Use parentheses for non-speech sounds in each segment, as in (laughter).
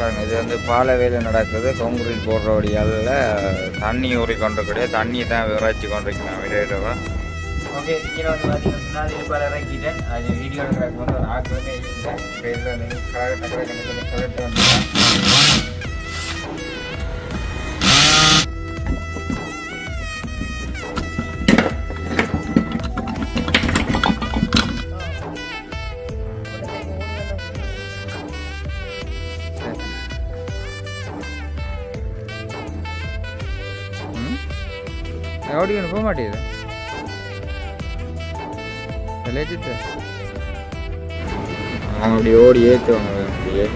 பாருங்க இது வந்து பாலை நடக்குது. கொங்குரில் போடுற வழியால் தண்ணி ஊறி கொண்டிருக்கூடிய தண்ணி தான் விரைச்சி கொண்டிருக்கணும் விரைடவா ஓகே கீழே வந்து பார்த்தீங்கன்னா சொன்னால் இருப்பால் இறக்கிட்டேன். அது வீடியோ எடுக்கிறதுக்கு வந்து ஒரு ஆக்கு வந்து அடிக்கணும் போக மாட்டேங்குது லேச்சிட்டு அவங்க அப்படி ஓடி ஏற்றுவாங்க அப்படியே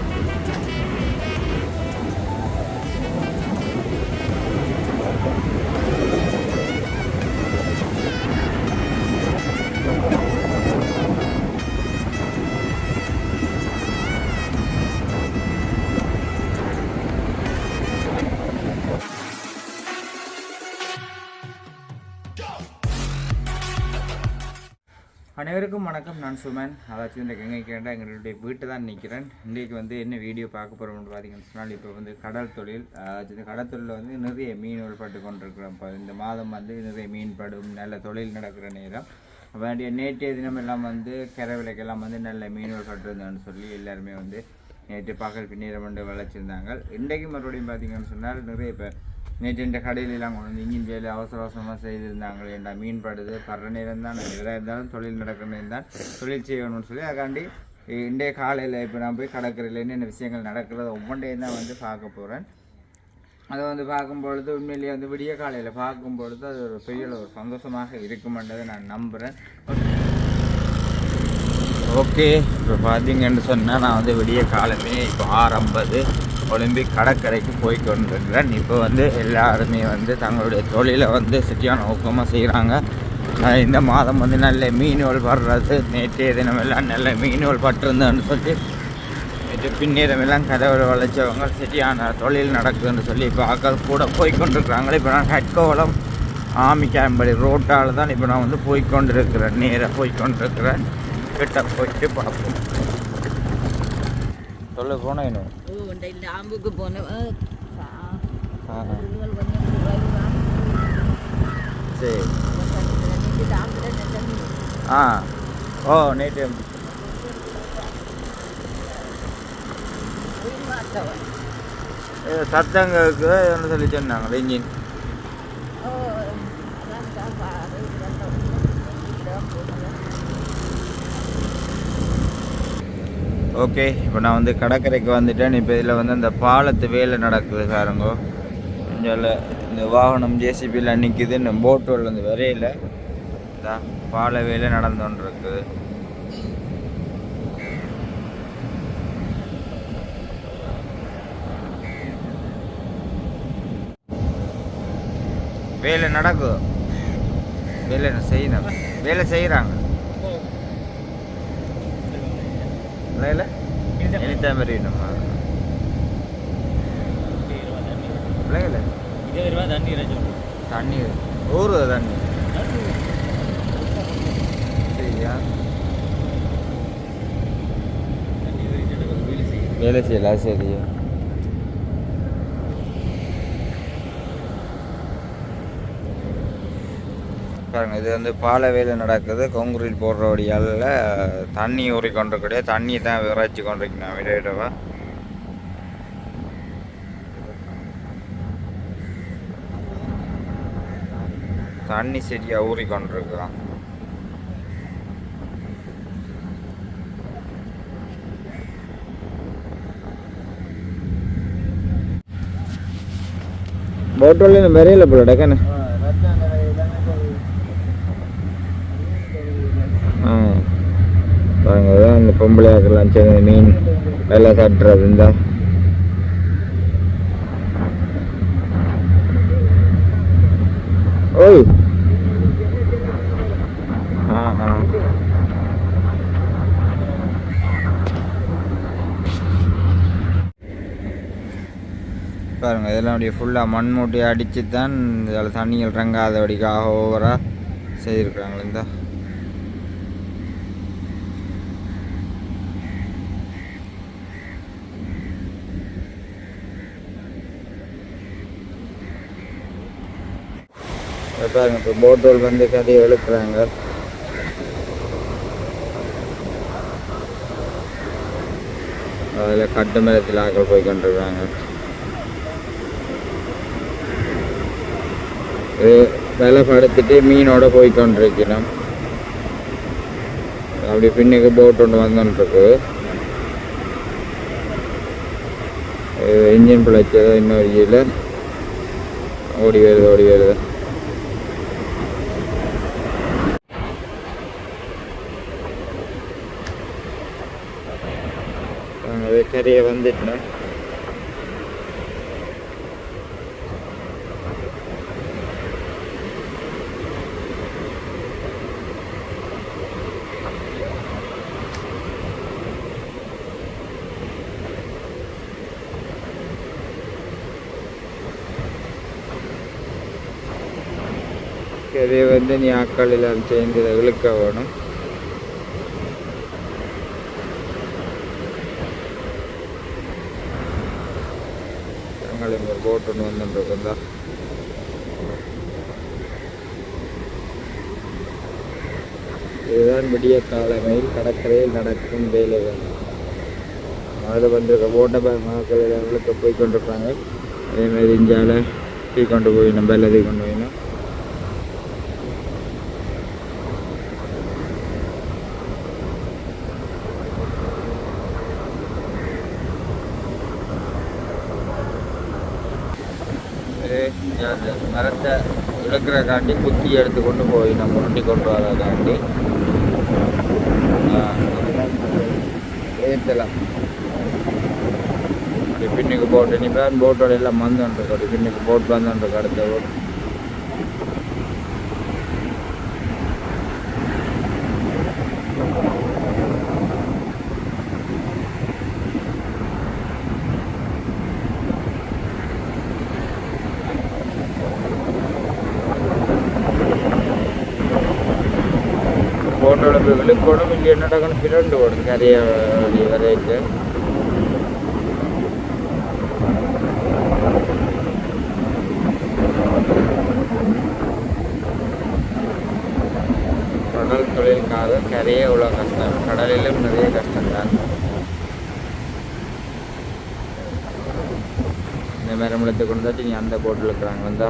அனைவருக்கும் வணக்கம். நான் சுமன். அதாச்சும் இந்த கங்கை கேட்டால் எங்களுடைய வீட்டு தான் நிற்கிறேன் இன்றைக்கு வந்து என்ன வீடியோ பார்க்க போகிறோம்னு பார்த்தீங்கன்னு சொன்னால் இப்போ வந்து கடல் தொழில். அதாச்சும் இந்த கடல் தொழிலில் வந்து நிறைய மீன் பட்டு கொண்டிருக்கிறோம். இப்போ இந்த மாதம் வந்து நிறைய மீன் படும் நல்ல தொழில் நடக்கிற நேரம். வேண்டிய நேற்றைய தினம் எல்லாம் வந்து கரை விலைக்கெல்லாம் வந்து நல்ல மீன் பட்டிருந்தோன்னு சொல்லி எல்லாருமே வந்து நேற்று பகல் பின்னீரம் கொண்டு விளைச்சிருந்தாங்க. இன்றைக்கு மறுபடியும் பார்த்தீங்கன்னு சொன்னால் நிறைய இப்போ நேற்று இந்த கடையிலெல்லாம் கொண்டு வந்து இன்ஜின் வேலை அவசர அவசரமாக செய்திருந்தாங்க ஏன்டா மீன் படுது படுற நேரம் தான் எதாக இருந்தாலும் தொழில் நடக்கிற நேரம் தான் தொழில் செய்யணும்னு சொல்லி அதுக்காண்டி இன்றைய காலையில் இப்போ நான் போய் கடற்கரையில் என்னென்ன விஷயங்கள் நடக்கிறது ஒவ்வொன்றையும் தான் வந்து பார்க்க போகிறேன் அதை வந்து பார்க்கும்பொழுது உண்மையிலேயே வந்து விடிய காலையில் பார்க்கும்பொழுது அது ஒரு பெரிய ஒரு சந்தோஷமாக இருக்குமென்றதை நான் நம்புகிறேன் ஓகே இப்போ பார்த்தீங்கன்னு சொன்னால் நான் வந்து விடிய காலமே இப்போ ஆரம்பது ஒலிம்பிக் கடற்கரைக்கு போய் கொண்டிருக்கிறேன் இப்போ வந்து எல்லாருமே வந்து தங்களுடைய தொழிலை வந்து சரியான ஊக்கமாக செய்கிறாங்க இந்த மாதம் வந்து நல்ல மீன்கள் படுறது நேற்றைய தினமெல்லாம் நல்ல மீன்கள் பட்டிருந்தேன்னு சொல்லி நேற்று பின்னிரமெல்லாம் எல்லாம் வளைச்சவங்க சரியான தொழில் நடக்குதுன்னு சொல்லி இப்போ ஆக்கள் கூட போய் இப்போ நான் ஹெட்கோவலம் ஆமி கேம்படி ரோட்டால் தான் இப்போ நான் வந்து போய் கொண்டிருக்கிறேன். நேராக போய் கொண்டிருக்கிறேன். கிட்ட போயிட்டு பார்ப்போம். சொல்ல போனேன் இன்னும் ஓ இந்த இந்த ஆம்புக்கு போனேன் ஆ சரி ஆ ஓ நேற்று ஏதோ சத்தம் கேட்குது என்ன சொல்லி சொன்னாங்க இன்ஜின் ஓகே இப்போ நான் வந்து கடற்கரைக்கு வந்துட்டேன். இப்போ இதில் வந்து அந்த பாலத்து வேலை நடக்குது பாருங்கோ. கொஞ்சம் இந்த வாகனம் ஜேசிபியில் நிற்கிது இந்த போட்டுகள் வந்து வரையில். பால வேலை நடந்து வேலை நடக்குது? வேலை செய்யணும் வேலை செய்கிறாங்க இல்லை எனிடைம் வரையணுமா பிள்ளைங்கள தண்ணி ஊறு தண்ணி சரியா வேலை செய்யலாம் சரியா பாருங்கள் இது வந்து பாலை வேலை நடக்குது. கொங்குரில் போடுற வழியால் தண்ணி ஊறி கொண்டிருக்கூடிய தண்ணி தான் விரைச்சி கொண்டிருக்கணும் விரைடவா தண்ணி சரியா ஊறி கொண்டிருக்கிறான் போட்டோல மெரியல போல டக்குன்னு ஆ பண்ணுறாங்க அதான் இந்த பொம்பளை ஆக்கெல்லாம் சரி மீன் வேலை சாப்பிட்றது இந்த. ஓய். ஆ ஆ. பாருங்க இதெல்லாம் அப்படியே ஃபுல்லாக மண் மூட்டையை அடித்து தான் இதில் தண்ணிகள் இறங்காதபடிக்காக ஓவராக செய்திருக்கிறாங்களே இந்த. இப்ப பாருங்க இப்போ போட்டோல் வந்து கதையை எழுப்புறாங்க. அதில் கட்டு மரத்தில் ஆக்கள் போய் கொண்டிருக்காங்க. இது விலை படுத்துட்டு மீனோட போய் கொண்டிருக்கணும் அப்படி பின்னுக்கு போட் ஒன்று வந்துருக்கு இன்ஜின் பிழைச்சதோ இன்னொரு இதில் ஓடி வருது ஓடி வருது. நாங்கள் கரையை வந்துட்டோம் கரையை வந்து நீ ஆக்கள் எல்லாம் சேர்ந்து இழுக்க வேணும். ഞങ്ങളിങ്ങ് ഒരു ബോട്ട് കൊണ്ട് വന്നിട്ടുണ്ട് എന്താ இதுதான் விடிய காலமையில் கடற்கரையில் நடக்கும் வேலைகள் அதில் வந்திருக்க போட்டை மக்கள் லெவலுக்கு போய் கொண்டிருக்காங்க அதே மாதிரி இந்தியாவில் தீ கொண்டு போயிடணும் பெல்ல தீ கொண்டு போயிடணும் மரத்தை இழக்கிறக்காண்டி குத்தி எடுத்து கொண்டு போய் நம்ம உருட்டி கொண்டு வரக்காண்டி ஏற்றலாம் அப்படி பின்னுக்கு போட்டு நீ பேர் போட்டோட எல்லாம் வந்துருக்கு அப்படி பின்னுக்கு போட் வந்துருக்கு அடுத்த ஓட்டு போட்டோட போய் விழுக்கோடும் இல்லை என்ன நடக்கணும் பிரண்டு ஓடும் நிறைய வரைக்கு கடல் தொழிலுக்காக கரையே இவ்வளோ கஷ்டம். கடலிலும் நிறைய கஷ்டம்தான். இந்த மாதிரி நம்மளத்தை கொண்டு வந்து நீ அந்த போட்டில் இருக்கிறாங்க. வந்தா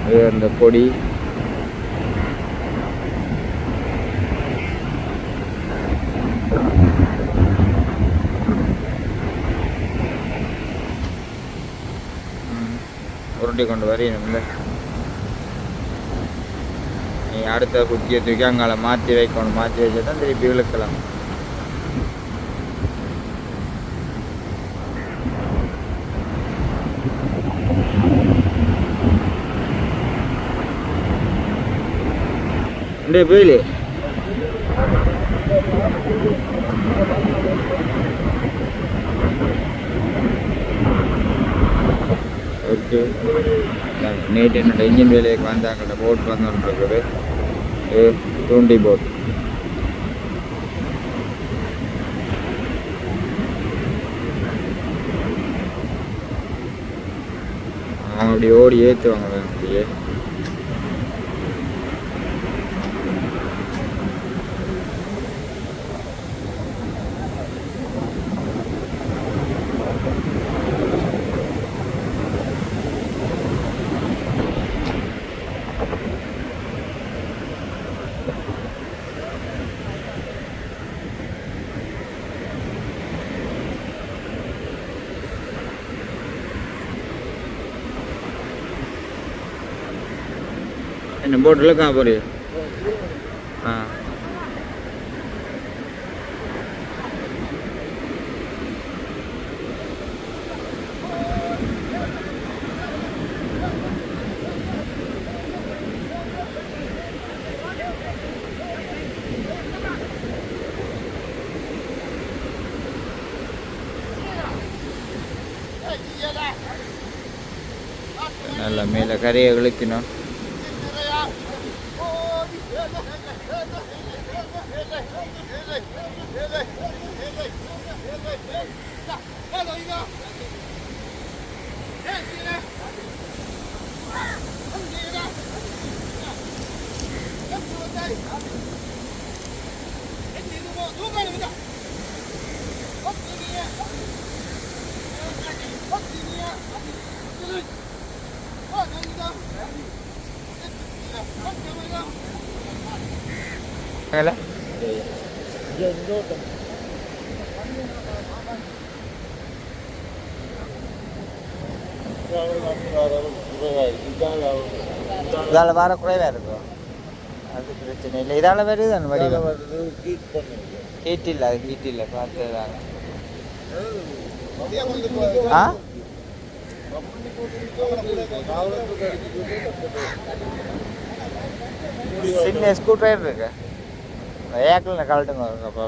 இது அந்த கொடி. உருட்டி கொண்டு வரையணும்ல நீ அடுத்த குத்தியை தூக்கி அங்கால மாற்றி வைக்கணும் மாற்றி வச்சா தான் திருப்பி இழுக்கலாம். டேய் போயிலே ஓகே நேற்று என்னோட இன்ஜின் வேலைக்கு வந்தாங்கள்ட்ட போட் வந்துருக்குது தூண்டி போட் அப்படி ஓடி ஏற்றுவாங்க அப்படியே என்ன போட்டில் கா போறிய ஆ நல்லா மேலே கரையை இழுக்கணும் மேலே இதால் வர குறைவாக இருக்கும் அது பிரச்சனை இல்லை. இதால் வருது அந்த வடிவம் ஹீட் இல்லை அது ஹீட் இல்லை பார்த்ததாங்க ஆ? சின்ன ஸ்க்ரூ ட்ரைவர் இருக்கு ஏக்கில் கழட்டுங்க அப்போ.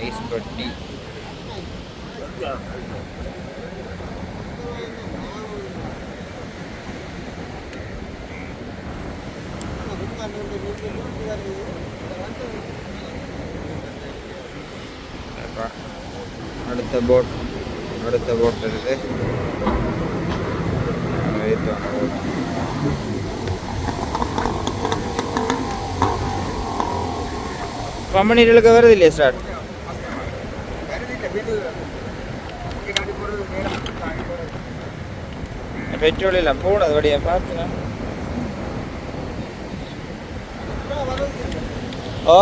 ஐஸ் பட்டி அடுத்த போட் அடுத்த போட் இருக்கு. அங்க ஏத்துவாங்க boat. கம்பெனிகளுக்கு வருது இல்லையா ஸ்டார்ட் பெட்ரோல் இல்லை போனது வழியா பார்த்துனா. ஓ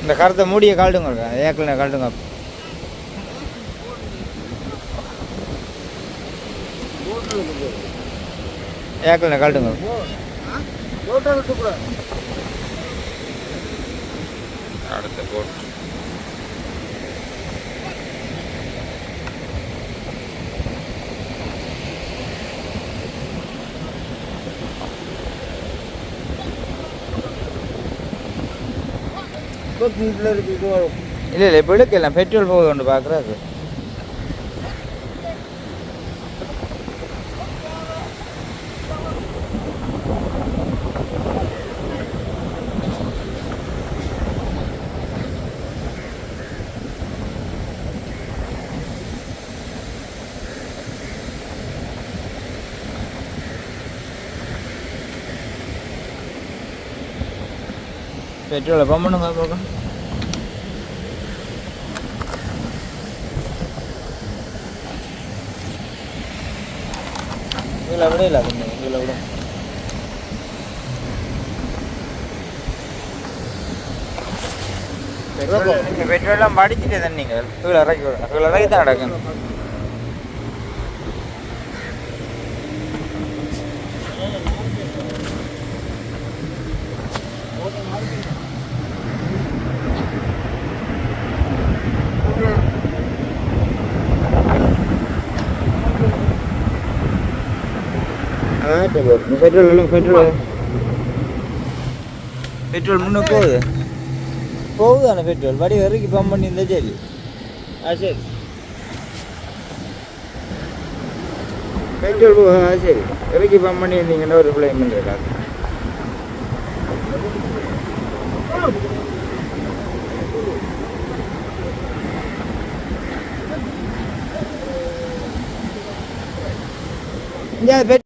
இந்த கருத்தை மூடிய கழட்டுங்க ஏக்கல கழட்டுங்க ஏக்கல கழட்டுங்க அடுத்த போட் இல்லை இல்லை இப்போ இழுக்கலாம் பெட்ரோல் போகுது ஒன்று பார்க்குறாரு பெட்ரோலை பம்ப் பண்ணுங்க போக இதில் விட இல்லை கொஞ்சம் இதில் விட பெட்ரோல் பெட்ரோல்லாம் மடிச்சுட்டு தான் நீங்கள்? இவ்வளோ இறக்கி விட. இவ்வளோ இறக்கி தான் நடக்கணும். பெட்ரோல். இல்லை பெட்ரோல் பெட்ரோல். முன்னே போகுது. போகுது அந்த பெட்ரோல்? வடி வரைக்கும் பம்ப் பண்ணி இருந்தா சரி. ஆ சரி. பெட்ரோல் போகுது? ஆ சரி. இறக்கி பம்ப் பண்ணி இருந்தீங்கன்னா ஒரு பிள்ளைமெண்ட் இருக்காது இங்கே பெட்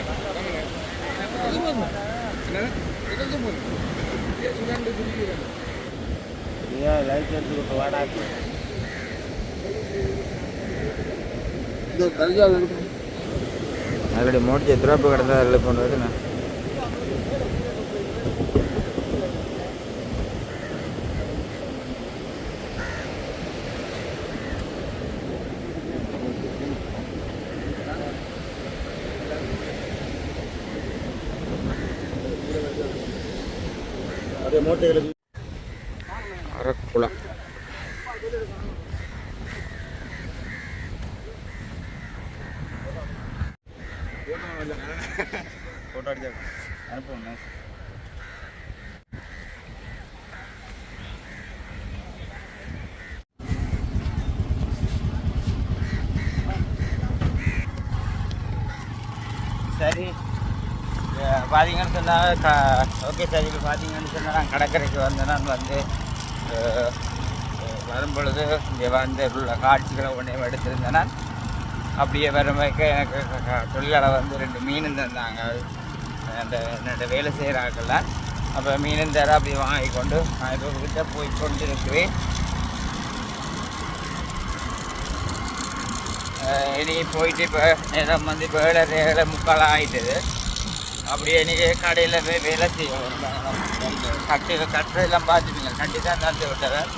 அதில் மூடிச்சு எத்திராப்பு கிடந்தா அதில் பண்ணுறது அரக்குளம் சொன்னால் க ஓகே சார் இப்போ பார்த்தீங்கன்னு சொன்னால் நான் கடற்கரைக்கு வந்து நான் வந்து வரும்பொழுது இங்கே வந்து உள்ள காட்சிகளை ஒன்றையும் எடுத்திருந்தேன் நான். அப்படியே வரும்போது எனக்கு தொழிலாளர் வந்து ரெண்டு மீன் தந்தாங்க. அந்த என்னோட வேலை செய்கிறாங்கல்ல அப்போ மீன் தர அப்படி வாங்கி கொண்டு நான் இப்போ கிட்ட போய் கொண்டு இருக்கிறேன் இனி போயிட்டு இப்போ நேரம் வந்து இப்போ ஏழரை ஏழை முக்கால் ஆகிட்டுது அப்படியே இன்றைக்கி கடையில் போய் வேலை செய்வோம். கட்டு கட்டுறதெல்லாம் பார்த்துப்பீங்க. கட்டி தான் தந்து விட்டுறேன்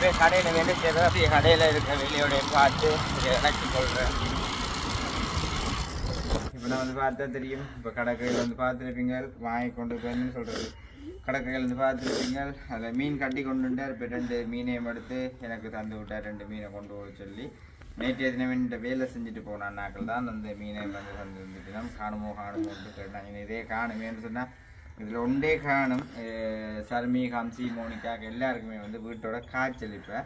போய் கடையில் வேலை செய்கிறத அப்படியே கடையில் இருக்க வேலையோடைய பார்த்து இறக்கி கொள்கிறேன் இப்போ நான் வந்து பார்த்தா தெரியும். இப்போ கடற்கரையில் வந்து பார்த்துருப்பீங்க. வாங்கி கொண்டு போயிருன்னு சொல்கிறது கடற்கரையில் வந்து பார்த்துருப்பீங்க. அதில் மீன் கட்டி கொண்டு இப்போ ரெண்டு மீனையும் எடுத்து எனக்கு தந்து விட்டார். ரெண்டு மீனை கொண்டு போக சொல்லி. நேற்றைய தினம் என்ற வேலை செஞ்சுட்டு போன அண்ணாக்கள் தான் அந்த மீனை வந்து தந்து வந்துட்டு காணுமோ காணுமோன்ட்டு கேட்டாங்க. இதே காணுமேன்னு சொன்னால் இதில் ஒன்றே காணும் சர்மி ஹம்சி மோனிக்காக்கு எல்லாருக்குமே வந்து வீட்டோட காய்ச்சல் இப்போ.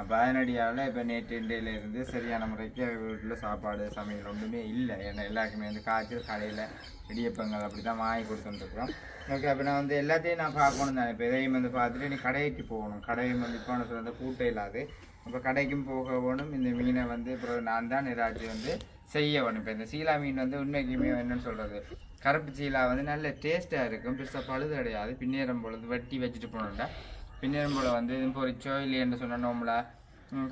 அப்போ அதனடியால் இப்போ நேற்று இன்றையில இருந்து சரியான முறைக்கு வீட்டில் சாப்பாடு சமையல் ஒன்றுமே இல்லை. ஏன்னா எல்லாருக்குமே வந்து காய்ச்சல் கடையில் இடியப்பங்கள் அப்படி தான் வாங்கி கொடுத்துட்டுருக்குறோம் ஓகே அப்போ நான் வந்து எல்லாத்தையும் நான் பார்க்கணும் தான் இப்போ இதையும் வந்து பார்த்துட்டு நீ கடைக்கு போகணும். கடையும் வந்து இப்போ எனக்கு வந்து கூட்டம் இல்லாது அப்போ கடைக்கும் போக வேணும் இந்த மீனை வந்து அப்புறம் நான் தான் ஏதாச்சும் வந்து செய்ய வேணும் இப்போ இந்த சீலா மீன் வந்து உண்மைக்குமே என்னன்னு சொல்கிறது கருப்பு சீலா வந்து நல்ல டேஸ்ட்டாக இருக்கும். பெருசாக பழுது கிடையாது பின்னேறம் பொழுது வெட்டி வச்சுட்டு போனோம்டா. பின்னேறம் போல் வந்து இது பொரிச்சோ இல்லையென்று சொன்னால் நோம்பலா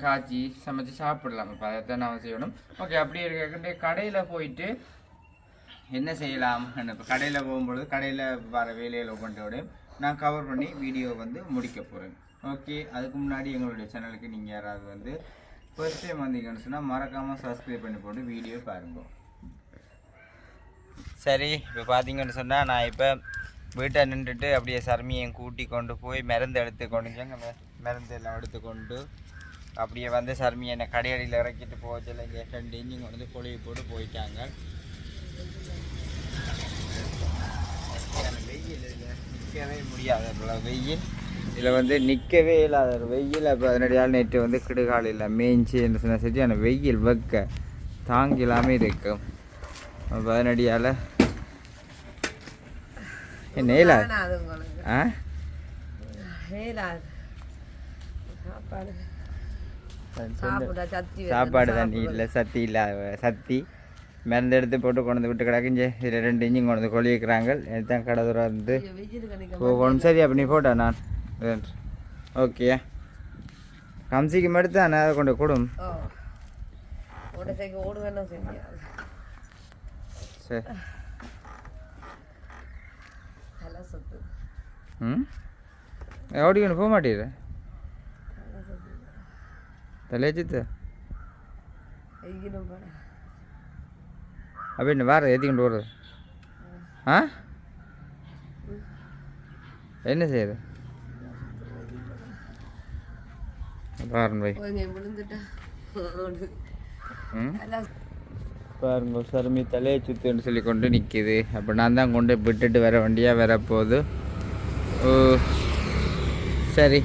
காய்ச்சி சமைச்சு சாப்பிடலாம். இப்போ அதைத்தான் நான் செய்யணும். ஓகே அப்படி இருக்க கடையில் போயிட்டு என்ன செய்யலாம்? இப்போ கடையில் போகும்பொழுது கடையில் வர வேலையில் கொண்டு நான் கவர் பண்ணி வீடியோ வந்து முடிக்க போகிறேன் ஓகே அதுக்கு முன்னாடி எங்களுடைய சேனலுக்கு நீங்கள் யாராவது வந்து ஃபர்ஸ்ட் டைம் வந்தீங்கன்னு சொன்னால் மறக்காமல் சப்ஸ்கிரைப் பண்ணி போட்டு வீடியோ பாருங்க. சரி இப்போ பார்த்தீங்கன்னு சொன்னால் நான் இப்போ வீட்டை நின்றுட்டு அப்படியே சர்மியை கூட்டி கொண்டு போய் மருந்து எடுத்து கொண்டு மருந்து எல்லாம் எடுத்து கொண்டு அப்படியே வந்து சர்மியை என்னை கடையடியில் இறக்கிட்டு போக இங்கே ரெண்டு இன்ஜின் கொண்டு வந்து பொழிவு போட்டு போயிட்டாங்க. வெயில் இதில் நிற்கவே முடியாது வெயில். இதில் வந்து நிற்கவே இல்லாத ஒரு வெயில். அப்போ அதனடியால் நேற்று வந்து கிடுகாலையில் மேய்ஞ்சி என்று சொன்ன சரியான வெயில் வைக்க தாங்கிலாமே இருக்கும். அப்போ அதனடியால் நெய்லா ஆ? சாப்பாடு. தண்ணி. இல்லை சத்தி இல்லை. சத்தி. மருந்து எடுத்து போட்டு கொண்டு விட்டு கிடக்குஞ்சு இதில் ரெண்டு இன்ஜின் கொண்டு வந்து கொலிக்கிறாங்க தான் கடை வந்து போகணும். சரி அப்போ நீ போட்டா நான் ஓகே. கம்சிக்கு மட்டும் தான் அதை கொண்டு கொடும். சரி. தலை சொத்து. ம்? ஓடிக்கொண்டு போக மாட்டேற தலையச்சித்து வெயிலும் போட அப்போ என்ன வேறு ஏற்றிக்கிட்டு போகிறது ஆ? என்ன செய்யுது? பாருங்க சருமி தலையை சுத்துன்னு சொல்லி கொண்டு நிற்கிது அப்போ நான் தான் கொண்டு விட்டுட்டு வர வண்டியாக வரப்போகுது ஓ சரி.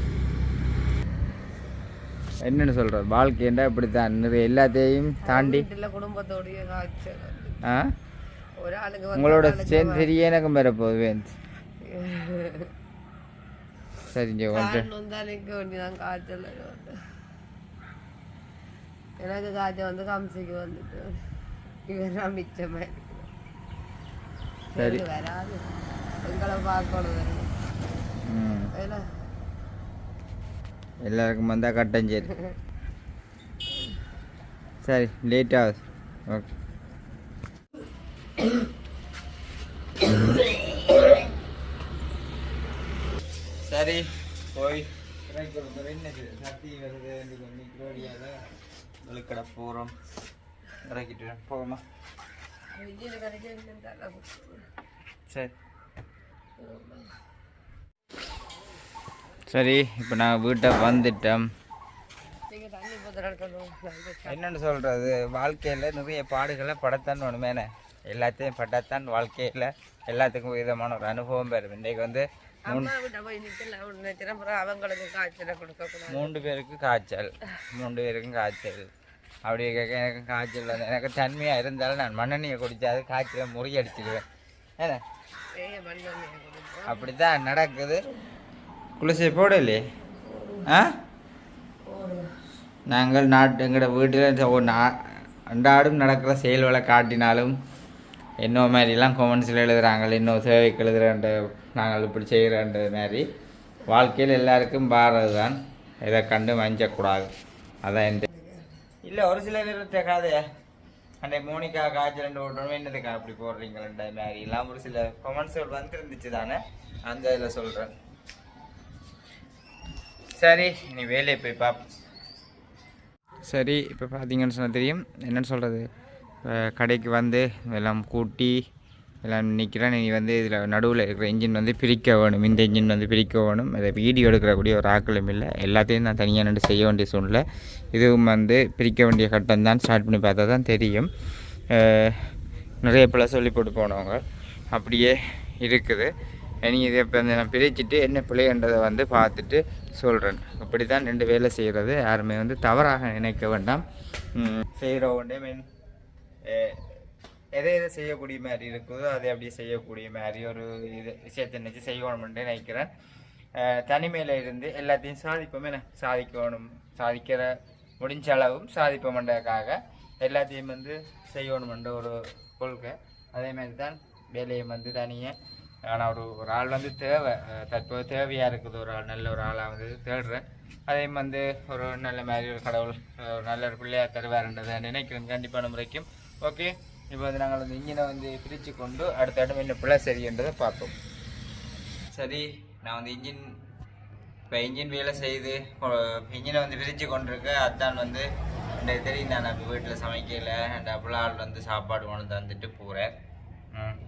என்னன்னு சொல்கிற வாழ்க்கைண்டா இப்படி தான் நிறைய எல்லாத்தையும் தாண்டி. குடும்பத்தோடைய ஆ? உங்களோட சேர்ந்து தெரிய எனக்கும் வரப்போகுது வேந்து. (laughs) சரிங்க காய்ச்சல் எனக்கு காய்ச்சல் வந்து கம்சிக்கு வந்துட்டு இவரெல்லாம் மிச்சமாக சரி வராது எங்களை பார்க்கணும் எல்லாருக்கும் வந்தால் கட்டஞ்சேரி சரி லேட் ஆகுது ஓகே சரி போய். சத்தி போகிறோம் இறக்கிட்டு போகமா சரி. சரி இப்போ நான் வீட்டை வந்துட்டோம் நீங்க என்னன்னு சொல்கிறது வாழ்க்கையில் நிறைய பாடுகளை படத்தான் ஒன்றுமேனே எல்லாத்தையும் படத்தான் வாழ்க்கையில். எல்லாத்துக்கும் விதமான ஒரு அனுபவம் பெறும். இன்றைக்கு வந்து மூன்று பேருக்கு காய்ச்சல். மூன்று பேருக்கும் காய்ச்சல். அப்படி கேட்க எனக்கு காய்ச்சல் வந்து எனக்கு தன்மையாக இருந்தாலும் நான் மண்ணெண்ணெயை குடித்தாது காய்ச்சலை முறியடிச்சிடுவேன் ஏன்னா ஏய் மண்ணெண்ணெய் கொடுப்போம். அப்படி தான் நடக்குது. குளிசை போடலையே? ஆ? நாங்கள் நாட்டு எங்களோட வீட்டில் அன்றாடும் நடக்கிற செயல்களை காட்டினாலும் என்ன மாதிரிலாம் கொமெண்ட்ஸில் எழுதுகிறாங்க இன்னும் சேவைக்கு எழுதுகிறன்ற நாங்கள் இப்படி செய்கிறன்ற மாதிரி வாழ்க்கையில் எல்லாருக்கும் பாரது தான் இதை கண்டு மஞ்சக்கூடாது அதான் இந்த இல்லை ஒரு சில பேர் கதை அன்னை மோனிகா காய்ச்சல் ஓட்டணும் என்னதுக்கா அப்படி போடுறீங்களன்ற மாதிரி எல்லாம் ஒரு சில கொமெண்ட்ஸ்கள் வந்துருந்துச்சு தானே. அந்த இதில் சொல்கிறேன் சரி நீ வேலையை போய் பார்ப்போம் சரி இப்போ பார்த்தீங்கன்னு சொன்னால் தெரியும். என்னன்னு சொல்கிறது கடைக்கு வந்து எல்லாம் கூட்டி எல்லாம் நிற்கிறேன் நீ வந்து இதில் நடுவில் இருக்கிற இன்ஜின் வந்து பிரிக்க வேணும். இந்த இன்ஜின் வந்து பிரிக்க வேணும். அதை வீடியோ எடுக்கிறக்கூடிய ஒரு ஆக்களும் இல்லை. எல்லாத்தையும் நான் தனியாக நின்று செய்ய வேண்டிய சூழ்நிலை. இதுவும் வந்து பிரிக்க வேண்டிய கட்டம் தான். ஸ்டார்ட் பண்ணி பார்த்தா தான் தெரியும். நிறைய பிள்ளை சொல்லி போட்டு போனவங்க. அப்படியே இருக்குது. இனி இதை இப்போ வந்து நான் பிரிச்சுட்டு என்ன பிள்ளைன்றதை வந்து பார்த்துட்டு சொல்கிறேன் அப்படி தான் ரெண்டு வேலை செய்கிறது யாருமே வந்து தவறாக நினைக்க வேண்டாம். செய்கிற ஒன்றே மீன் எதை எதை செய்யக்கூடிய மாதிரி இருக்குதோ அதை அப்படியே செய்யக்கூடிய மாதிரி ஒரு இது விஷயத்தை நினச்சி செய்யணும்னு நினைக்கிறேன். தனிமையில் இருந்து எல்லாத்தையும் சாதிப்போமே. நான் சாதிக்கணும். சாதிக்கிற முடிஞ்ச அளவும் சாதிப்போம்ன்றதுக்காக எல்லாத்தையும் வந்து செய்யணுமென்ற ஒரு கொள்கை. அதே மாதிரி தான் வேலையை வந்து தனியாக ஆனால் ஒரு ஒரு ஆள் வந்து தேவை. தற்போது தேவையாக இருக்குது. ஒரு ஆள் நல்ல ஒரு ஆளாக வந்து தேடுறேன். அதே வந்து ஒரு நல்ல மாதிரி ஒரு கடவுள் ஒரு நல்ல ஒரு பிள்ளையாக தருவாருன்றதை நினைக்கிறேன். கண்டிப்பான முறைக்கும் ஓகே இப்போ வந்து நாங்கள் அந்த இன்ஜினை வந்து பிரித்து கொண்டு அடுத்த இடம் என்ன பிள்ளை சரின்றதை பார்ப்போம். சரி நான் வந்து இன்ஜின் இப்போ இன்ஜின் வேலை செய்து இன்ஜினை வந்து பிரித்து கொண்டிருக்கேன் அதான் வந்து எனக்கு தெரியும் நான் இப்போ வீட்டில் சமைக்கல அந்த ஆள் வந்து சாப்பாடு கொண்டு தந்துட்டு போகிறேன்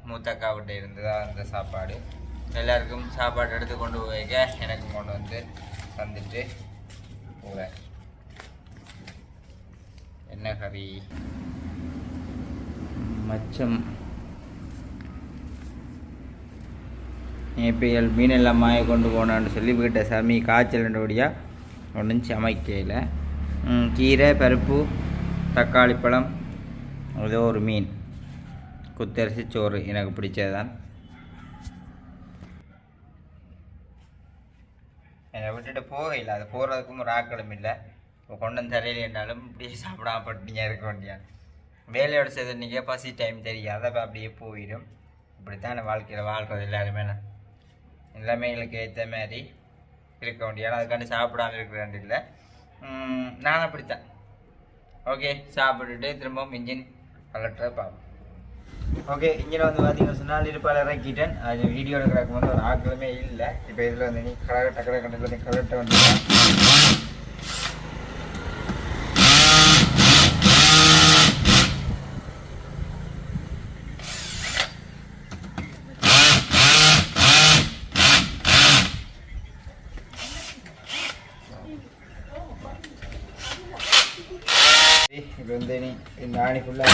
மூத்தக்காவிட்ட இருந்து தான் அந்த சாப்பாடு. எல்லாருக்கும் சாப்பாடு எடுத்து கொண்டு போய்க்க எனக்கு கொண்டு வந்து தந்துட்டு போகிறேன் என்ன கறி? மச்சம். ஏபிஎல் மீன் எல்லாம் மாய கொண்டு போனான்னு சொல்லி வீட்டை சாமி காய்ச்சல்ன்றபடியாக ஒன்றும் சமைக்கல கீரை பருப்பு தக்காளி பழம் ஏதோ ஒரு மீன். குத்தரிசி சோறு எனக்கு பிடிச்சதுதான். என்னை விட்டுட்டு போகல அது போகிறதுக்கும் ஒரு ஆக்களும் இல்லை. இப்போ கொண்டு வந்து தரையிலேனாலும் இப்படியே சாப்பிடாம பட்டினியாக இருக்க வேண்டியான் வேலையோட செய்த நீங்கள் பசி டைம் தெரியாது? அப்போ அப்படியே போயிடும். இப்படி தான் வாழ்க்கையில் வாழ்கிறது எல்லாருமே நான் எல்லாமே எங்களுக்கு ஏற்ற மாதிரி இருக்க வேண்டிய அதுக்காண்டி சாப்பிடாம இருக்க இல்லை. நானும் அப்படித்தான். ஓகே சாப்பிட்டுட்டு திரும்பவும் இன்ஜின் கலெக்டரை பார்ப்போம் ஓகே இன்ஜினை வந்து பார்த்தீங்கன்னு சொன்னால் இருப்பால் இறக்கிட்டேன். அது வீடியோ எடுக்கிறதுக்கு வந்து ஒரு ஆக்களுமே இல்லை. இப்போ இதில் வந்து நீ கலக டக்கரை கண்டிப்பாக நீ வந்து இந்த ஆணி ஃபுல்லாக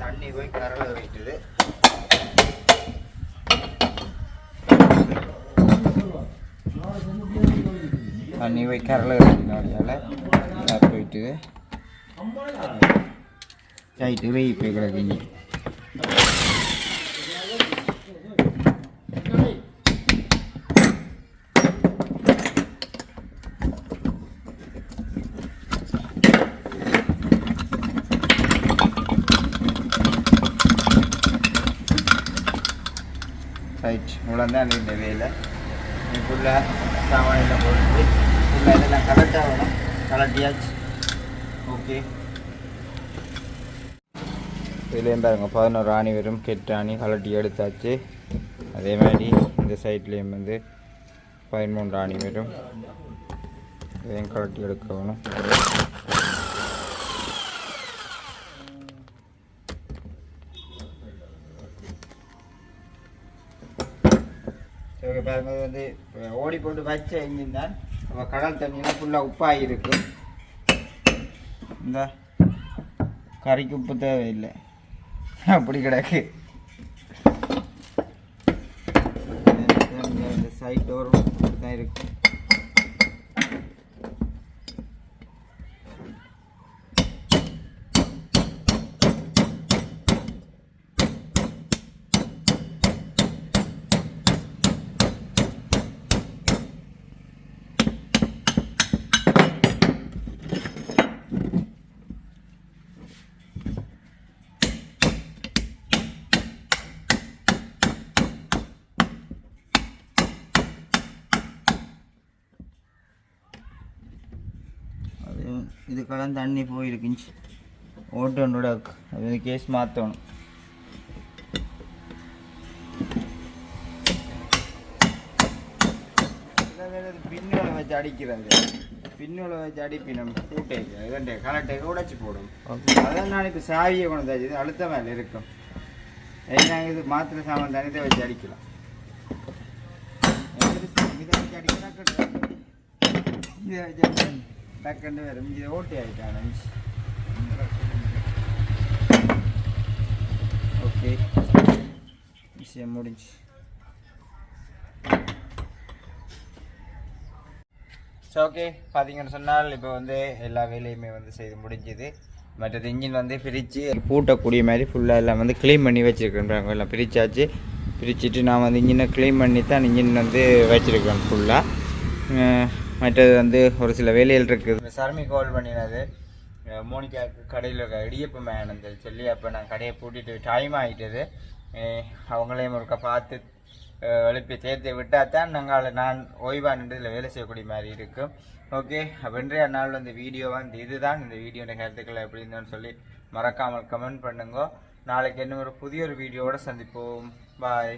தண்ணி போய் கரல வைக்குது தண்ணி போய் கரலை வைக்கிறதுனால போயிட்டு ரைட்டு வெய் போய் கிடக்குங்க. ரைட் இவ்வளோ தான் இந்த வேலை. நீ சாமானியில் போட்டு ஃபுல்லாக இதெல்லாம் கரெக்டாக வேணும் கலட்டியாச்சு ஓகே. இதுலேயும் பாருங்க பதினோரு ஆணி வரும். கெட்டு ஆணி கலட்டி எடுத்தாச்சு. அதே மாதிரி இந்த சைட்லேயும் வந்து பதிமூன்று ஆணி வரும். இதையும் கலட்டி எடுக்கணும். ஓகே பாருங்க இது வந்து இப்ப ஓடி போட்டு வச்ச இன்ஜின் தான். அப்போ கடல் தண்ணியெலாம் ஃபுல்லாக உப்பாகி இருக்கு இந்த கறிக்கு உப்பு தேவையில்லை. அப்படி கிடக்கு. இந்த சைட் டோர் தான் இருக்குது அது இதுக்கெல்லாம் தண்ணி போயிருக்குச்சு. ஓட்டோனோட அது கேஸ் மாற்றணும் பின்னோட வச்சு அடிக்கிறது. பின்னோட வச்சு அடிப்பினம் கூட்டைக்கு இதண்டே கலட்டைக்கு உடைச்சி போடும். அதான் நான் இப்போ சாவியை கொண்டு வச்சு அழுத்த மேலே இருக்கும். நாங்கள் இது மாத்திரை சாமான் தனித்தை வச்சு அடிக்கலாம். இதை வச்சு அடிக்கலாம் இதை வச்சு அடிக்கலாம் டக்குன்னு வரும் இது ஓட்டி ஆகிட்டான் ஓகே விஷயம் முடிஞ்சு ஸோ ஓகே பார்த்தீங்கன்னு சொன்னால் இப்போ வந்து எல்லா வேலையுமே வந்து செய்து முடிஞ்சுது மற்றது இன்ஜின் வந்து பிரித்து பூட்டக்கூடிய மாதிரி ஃபுல்லாக எல்லாம் வந்து க்ளீன் பண்ணி வச்சுருக்கேன்றாங்க எல்லாம் பிரித்தாச்சு பிரிச்சுட்டு நான் வந்து இன்ஜினை க்ளீன் பண்ணி தான் இன்ஜின் வந்து வச்சுருக்கேன் ஃபுல்லாக மற்றது வந்து ஒரு சில வேலைகள் இருக்குது. சர்மி கால் பண்ணினது மோனிகா கடையில் இடியப்பு இடியப்ப மேனந்த சொல்லி அப்போ நான் கடையை பூட்டிட்டு டைம் ஆகிட்டது அவங்களையும் ஒருக்கா பார்த்து எழுப்பி சேர்த்து விட்டால் தான் நாங்கள் நான் ஓய்வாக நின்று இதில் வேலை செய்யக்கூடிய மாதிரி இருக்கும். ஓகே அப்படின்ற நாள் வந்து வீடியோ வந்து இதுதான். இந்த வீடியோட கருத்துக்கள் எப்படி இருந்தோன்னு சொல்லி மறக்காமல் கமெண்ட் பண்ணுங்க. நாளைக்கு என்ன ஒரு புதிய ஒரு வீடியோவோட சந்திப்போம். பாய்